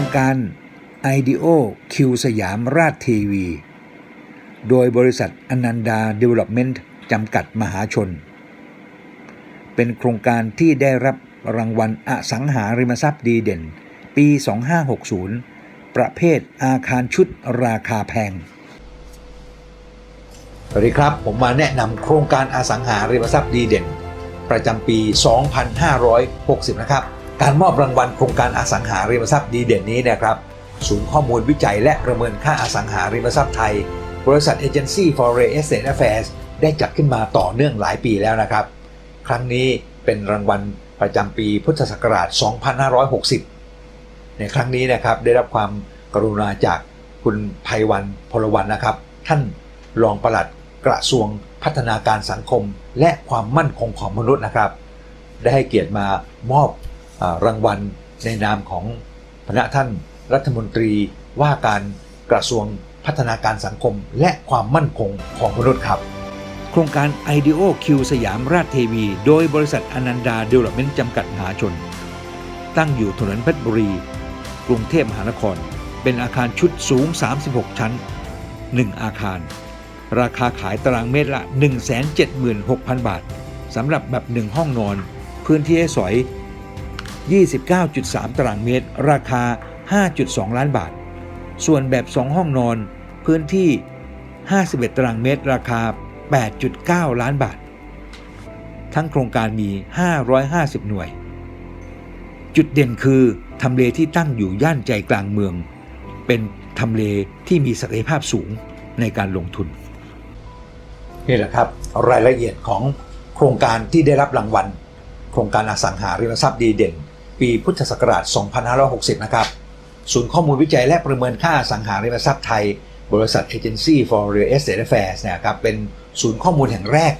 รงการ IDEO คิวสยามราชทีวี โดยบริษัทอนันดา Development จำกัดมหาชน เป็นโครงการที่ได้รับรางวัลอสังหาริมทรัพย์ดีเด่น ปี 2560 ประเภทอาคารชุดราคาแพง สวัสดีครับ ผมมาแนะนำโครงการอสังหาริมทรัพย์ดีเด่น ประจำปี 2560 นะครับ การมอบรางวัลโครงการอสังหาริมทรัพย์ดีเด่นนี้นะครับศูนย์ข้อมูลวิจัยและประเมินค่าอสังหาริมทรัพย์ไทย บริษัท Agency for Real Estate Affairs ได้จัดขึ้นมาต่อเนื่องหลายปีแล้วนะครับ ครั้งนี้เป็นรางวัลประจำปีพุทธศักราช 2560 ในครั้งนี้นะครับได้รับความกรุณาจากคุณภัยวันพลวันนะครับ ท่านรองปลัดกระทรวงพัฒนาการสังคม และความมั่นคงของมนุษย์นะครับ ได้ให้เกียรติมามอบ รางวัลในนามของพระท่านรัฐมนตรีว่าการกระทรวงพัฒนาการสังคมและความมั่นคงของมนุษย์ครับ โครงการ IDEO Q สยามราชเทวี โดยบริษัทอนันดา d e v e l o p m e n t จำกัดมหาชน ตั้งอยู่ถนนเพชรบุรี กรุงเทพมหานคร เป็นอาคารชุดสูง 36 ชั้น 1 อาคาร ราคาขายตารางเมตรละ 176,000 บาทสำหรับแบบ 1 ห้องนอน พื้นที่ให้สอย 29.3 ตารางเมตร ราคา 5.2 ล้านบาท ส่วนแบบ 2 ห้องนอน พื้นที่ 51 ตารางเมตร ราคา 8.9 ล้านบาท ทั้งโครงการมี 550 หน่วย จุดเด่นคือทำเลที่ตั้งอยู่ย่านใจกลางเมือง เป็นทำเลที่มีศักยภาพสูงในการลงทุน นี่แหละครับ รายละเอียดของโครงการที่ได้รับรางวัล โครงการอสังหาริมทรัพย์ดีเด่น ปีพุทธศักราช 2560 นะครับ ศูนย์ข้อมูลวิจัยและประเมินค่าสังหาริมทรัพย์ไทย บริษัท Agency for Real Estate Affairs นะครับ เป็นศูนย์ข้อมูลแห่งแรก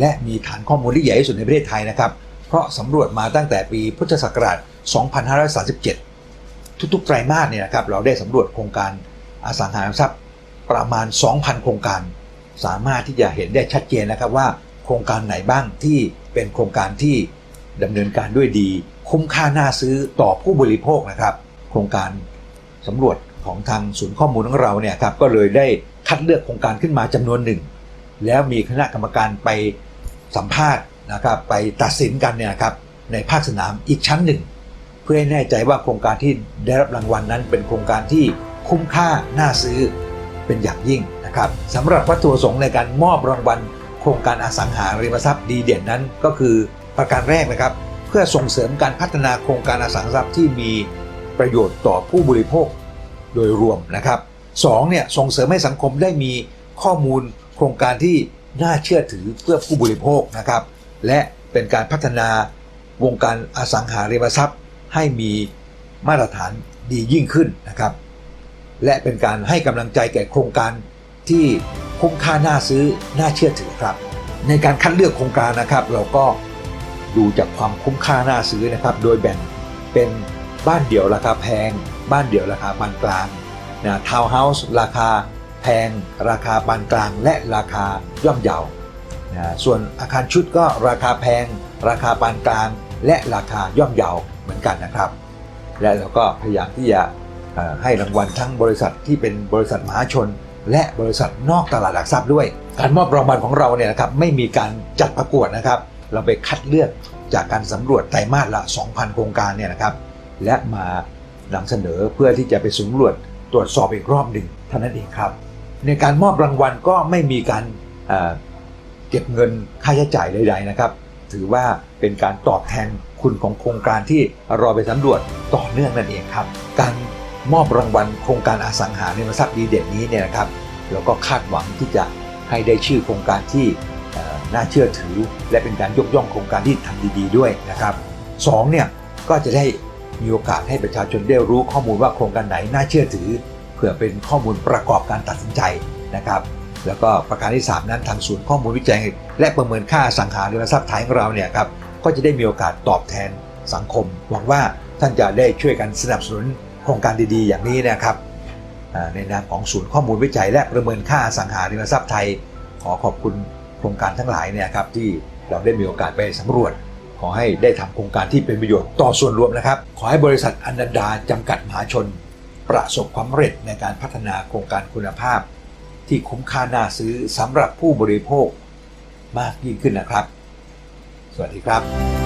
และมีฐานข้อมูลที่ใหญ่ที่สุดในประเทศไทยนะครับ เพราะสำรวจมาตั้งแต่ปีพุทธศักราช 2537 ทุกๆ ไตรมาสเนี่ยนะครับ เราได้สำรวจโครงการอสังหาริมทรัพย์ประมาณ 2,000 โครงการ สามารถที่จะเห็นได้ชัดเจนนะครับว่าโครงการไหนบ้างที่เป็นโครงการที่ดำเนินการด้วยดี คุ้มค่าน่าซื้อต่อผู้บริโภคนะครับ โครงการสำรวจของทางศูนย์ข้อมูลของเราเนี่ยครับก็เลยได้คัดเลือกโครงการขึ้นมาจำนวนหนึ่ง แล้วมีคณะกรรมการไปสัมภาษณ์นะครับไปตัดสินกันเนี่ยครับในภาคสนามอีกชั้นหนึ่ง เพื่อให้แน่ใจว่าโครงการที่ได้รับรางวัลนั้น เป็นโครงการที่คุ้มค่าน่าซื้อเป็นอย่างยิ่งนะครับสำหรับวัตถุประสงค์ในการมอบรางวัล โครงการอสังหาริมทรัพย์ดีเด่นนั้นก็คือประการแรกนะครับ พื่อส่งเสริมการพัฒนาโครงการอสังหาริมทรัพย์ที่มีประโยชน์ต่อผู้บริโภคโดยรวมนะครับสองเนี่ยส่งเสริมให้สังคมได้มีข้อมูลโครงการที่น่าเชื่อถือเพื่อผู้บริโภคนะครับ และเป็นการพัฒนาวงการอสังหาริมทรัพย์ ให้มีมาตรฐานดียิ่งขึ้นนะครับ และเป็นการให้กำลังใจแก่โครงการที่คุ้มค่าน่าซื้อน่าเชื่อถือครับ ในการคัดเลือกโครงการนะครับ เราก็ ดูจากความคุ้มค่าน่าซื้อนะครับ โดยแบ่งเป็นบ้านเดี่ยวราคาแพง บ้านเดี่ยวราคาปานกลางนะทาวน์เฮาส์ราคาแพง ราคาปานกลางและราคาย่อมเยานะส่วนอาคารชุดก็ราคาแพง ราคาปานกลาง และราคาย่อมเยาเหมือนกันนะครับ และเราก็พยายามที่จะให้รางวัลทั้งบริษัทที่เป็นบริษัทมหาชน และบริษัทนอกตลาดหลักทรัพย์ด้วย การมอบรางวัลของเราเนี่ยนะครับไม่มีการจัดประกวดนะครับ เราไปคัดเลือกจากการสำรวจไตรมาสละ 2,000 โครงการเนี่ยนะครับ และมานำเสนอเพื่อที่จะไปสำรวจตรวจสอบอีกรอบหนึ่งเท่านั้นเองครับ ในการมอบรางวัลก็ไม่มีการเก็บเงินค่าใช้จ่ายใดๆนะครับ ถือว่าเป็นการตอบแทนคุณของโครงการที่เราไปสำรวจต่อเนื่องนั่นเองครับ การมอบรางวัลโครงการอสังหาริมทรัพย์ดีเด่นนี้เนี่ยนะครับเราก็คาดหวังที่จะให้ได้ชื่อโครงการที่ น่าเชื่อถือ และเป็นการยกย่องโครงการที่ทำดีๆด้วยนะครับสองเนี่ยก็จะได้มีโอกาสให้ประชาชนได้รู้ข้อมูลว่าโครงการไหนน่าเชื่อถือ เพื่อเป็นข้อมูลประกอบการตัดสินใจนะครับ แล้วก็ประการที่ 3 นั้นทางศูนย์ข้อมูลวิจัย และประเมินค่าสังหาริมทรัพย์ไทยของเราเนี่ยครับก็จะได้มีโอกาสตอบแทนสังคม หวังว่าท่านจะได้ช่วยกันสนับสนุนโครงการดีๆ อย่างนี้นะครับในนามของศูนย์ข้อมูลวิจัย และประเมินค่าสังหาริมทรัพย์ไทย ขอขอบคุณ โครงการทั้งหลายเนี่ยครับที่เราได้มีโอกาสไปสำรวจ ขอให้ได้ทำโครงการที่เป็นประโยชน์ต่อส่วนรวมนะครับ ขอให้บริษัทอนันดาจำกัดมหาชน ประสบความสำเร็จในการพัฒนาโครงการคุณภาพ ที่คุ้มค่าน่าซื้อสำหรับผู้บริโภคมากยิ่งขึ้นนะครับ สวัสดีครับ